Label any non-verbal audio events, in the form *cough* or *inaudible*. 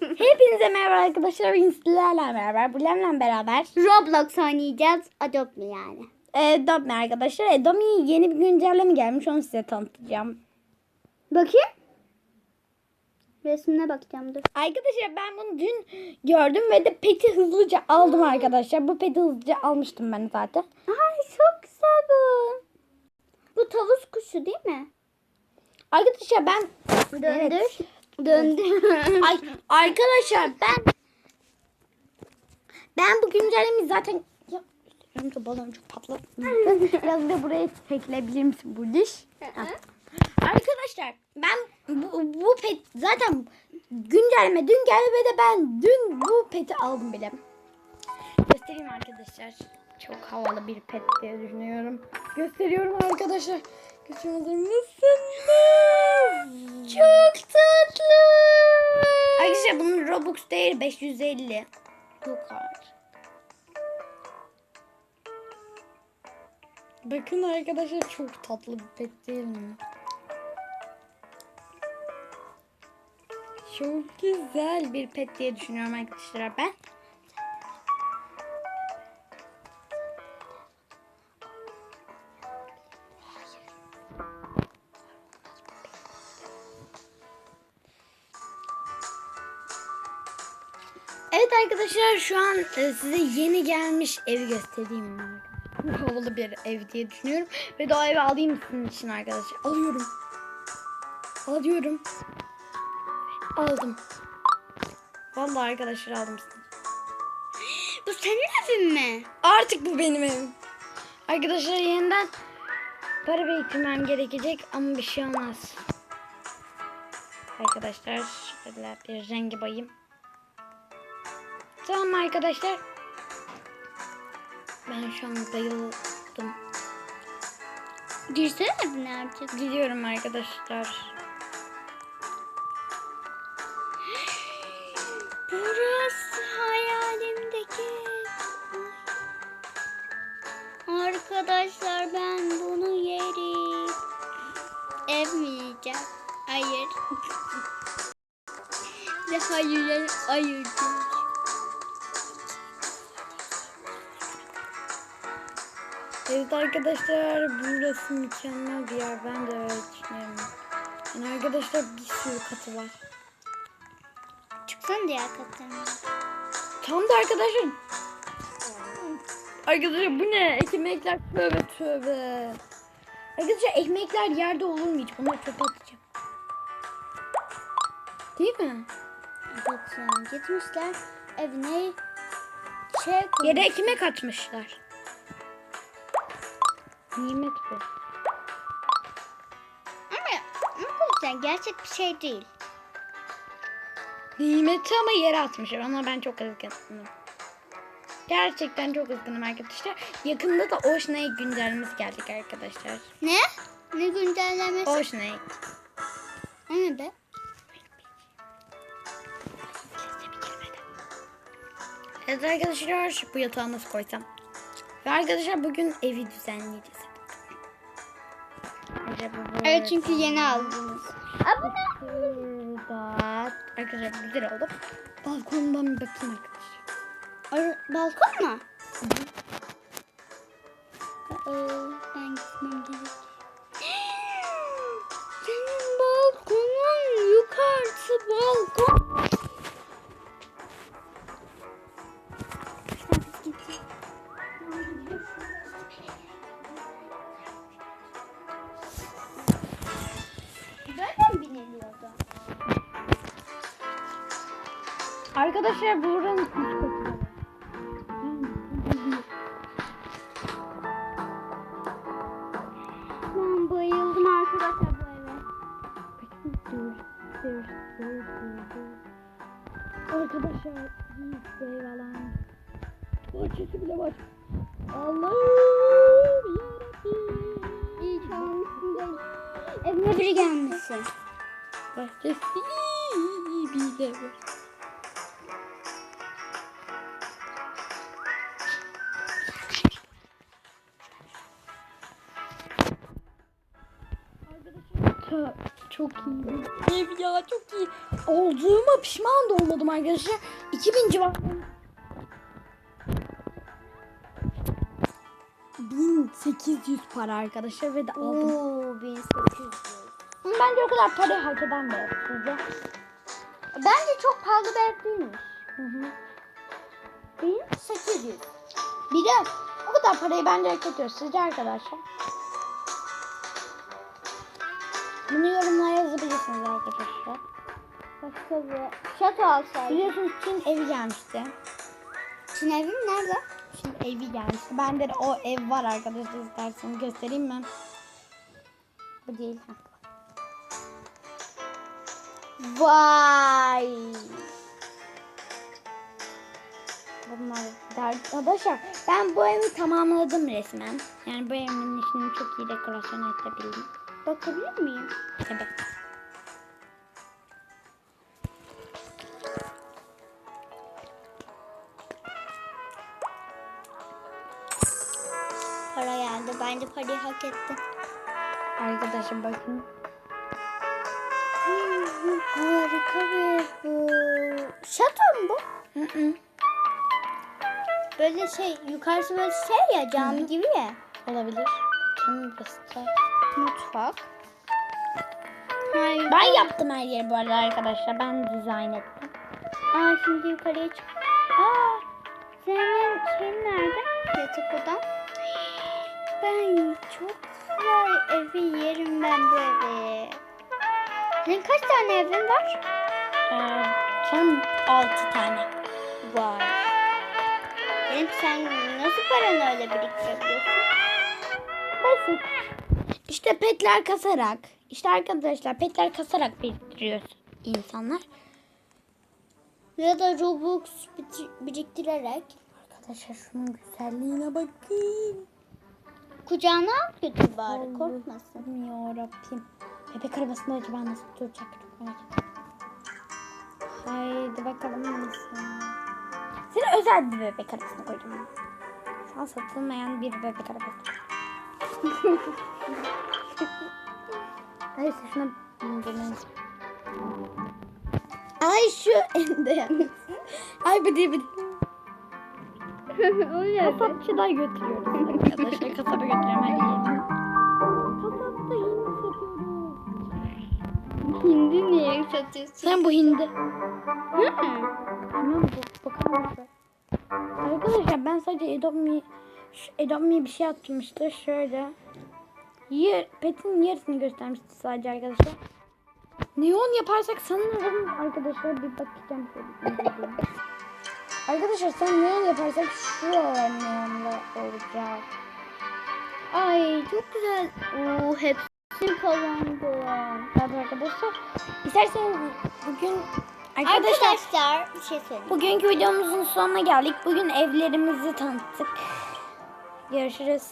Hepinize merhaba arkadaşlar. Bugün sizlerle beraber, Bulem'le beraber Roblox oynayacağız. Adopt mi yani? e, Dobby arkadaşlar. E, Dobby'ye yeni bir güncelleme gelmiş. Onu size tanıtacağım. Bakayım. Resmine bakacağım dur. Arkadaşlar ben bunu dün gördüm ve de peti hızlıca aldım arkadaşlar. Bu peti hızlıca almıştım ben zaten. Ay çok güzel bu. Bu tavus kuşu değil mi? Arkadaşlar ben Döndür. Evet. Döndür. Ay arkadaşlar ben ben bu güncellemeyi zaten ya üstüm de balon çok patladı. *laughs* Biraz da buraya çekilebilir misin bu diş? Arkadaşlar ben bu, bu pet zaten güncelleme dün geldi ve de ben dün bu peti aldım bile. Göstereyim arkadaşlar. Çok havalı bir pet diye düşünüyorum. Gösteriyorum arkadaşlar. Gösteriyorum mısınız? Çok tatlı. Arkadaşlar bunun Robux değil 550. Yok artık. Bakın arkadaşlar çok tatlı bir pet değil mi? Çok güzel bir pet diye düşünüyorum arkadaşlar ben. Arkadaşlar şu an e, size yeni gelmiş evi göstereyim. *laughs* Havalı bir ev diye düşünüyorum. Ve o evi alayım sizin için arkadaşlar. Alıyorum. Alıyorum. Aldım. Vallahi arkadaşlar aldım size. *gasps* bu senin evin mi? Artık bu benim evim. Arkadaşlar yeniden para biriktirmem gerekecek ama bir şey olmaz. Arkadaşlar şöyle bir rengi bayım. Tamam arkadaşlar. Ben şu an bayıldım. Girsene ne yapacağız? Gidiyorum arkadaşlar. Burası hayalimdeki. Arkadaşlar ben bunu yerim. Ev mi yiyeceğim? Hayır. *laughs* Ve hayır, hayır. Evet arkadaşlar burası mükemmel bir yer. Ben de öyle düşünüyorum. Yani arkadaşlar bir sürü katı var. Çıksana diğer katlarına. Tam da arkadaşlar. Arkadaşlar bu ne? Ekmekler tövbe tövbe. Arkadaşlar ekmekler yerde olur mu hiç? Bunları çöpe atacağım. Değil mi? Evet yani gitmişler evine şey koymuş. Yere ekmek atmışlar. Nimet bu. Ama arkadaşlar gerçek bir şey değil. Nimeti ama yere atmışlar. Ona ben çok üzgünüm. Gerçekten çok üzgünüm arkadaşlar. Yakında da Egg güncellemesi gelecek arkadaşlar. Ne? Ne güncellemesi? Egg. O ne be? Evet arkadaşlar bu yatağı nasıl koysam? Ve arkadaşlar bugün evi düzenleyeceğiz. Evet çünkü yeni aldınız. Burada. Arkadaşlar güzel oldu. Balkondan bir bakayım arkadaşlar. Ar- balkon mu? Aa, ben gitmem gerek. Biniliyordu? Arkadaşlar buranın. Ben bayıldım arkadaşlar bu eve. Arkadaşlar alan. Bahçesi bile var. Allah'ım yarabbim. İyi çalmışsın Evime biri gelmişsin. Bahçesi bile var. Çok iyi ev ya çok iyi. Olduğuma pişman da olmadım arkadaşlar. 2000 civarında. 1800 para arkadaşlar ve de aldım. Oo 1800. Bence o kadar parayı hak eden bir sizce. Bence çok pahalı bir ev değilmiş. Hı hı. 1800. Bir de o kadar parayı bence hak ediyor. Sizce arkadaşlar? Bunu yorumlara yazabilirsiniz arkadaşlar. Başka bir şato alsaydım. Biliyorsunuz Çin evi gelmişti. Çin evim nerede? Şimdi evi gelmişti. Bende de o ev var arkadaşlar isterseniz göstereyim mi? Bu değil. Vay. Bunlar da arkadaşlar ben bu evi tamamladım resmen. Yani bu evimin içini çok iyi dekorasyon edebildim. Bakabilir miyim? Evet. Para geldi. Bence parayı hak etti. Arkadaşlar bakın. Harika bir bu. Şato mu bu? Hı hı. Böyle şey yukarısı böyle şey ya cami gibi ya. Olabilir. Göster. Mutfak. Hayır. Ben yaptım her yeri bu arada arkadaşlar. Ben dizayn ettim. Aa şimdi yukarıya çık. Aa senin şeyin nerede? Yatak odan. *gasps* Ben çok güzel evi yerim ben bu evi. Senin kaç tane evin var? Ee, tam 6 tane. Var. Benim sen nasıl paranı öyle biriktirebiliyorsun? Basit. İşte petler kasarak. işte arkadaşlar petler kasarak biriktiriyor insanlar. Ya da Robux biriktirerek Arkadaşlar şunun güzelliğine bakın. kucağına al götür bari korkmasın. Yarabbim. Bebek arabasında acaba nasıl duracak? Çok merak. Haydi bakalım nasıl. Seni özel bir bebek arabasına koydum. Şu an satılmayan bir bebek arabası. Neyse şuna bindirmeyiz. Ay şu ende. Ay bir de bir *laughs* Kasapçıda götürüyoruz arkadaşlar. Kasaba götürüyorum Hindi niye satıyorsun? Sen bu hindi. Hı. Tamam bu bakalım. Arkadaşlar ben sadece Adobe Adobe bir şey atmıştı şöyle. Yer, petin yarısını göstermişti sadece arkadaşlar. Neon yaparsak sanırım arkadaşlar bir bakacağım arkadaşlar sen neon yaparsak şu neonla olacak. Ay çok güzel. Oo hepsini kazandım. Evet arkadaşlar. İsterseniz bugün arkadaşlar, Arkadaşlar bir şey söyleyeyim. bugünkü videomuzun sonuna geldik. Bugün evlerimizi tanıttık. Görüşürüz.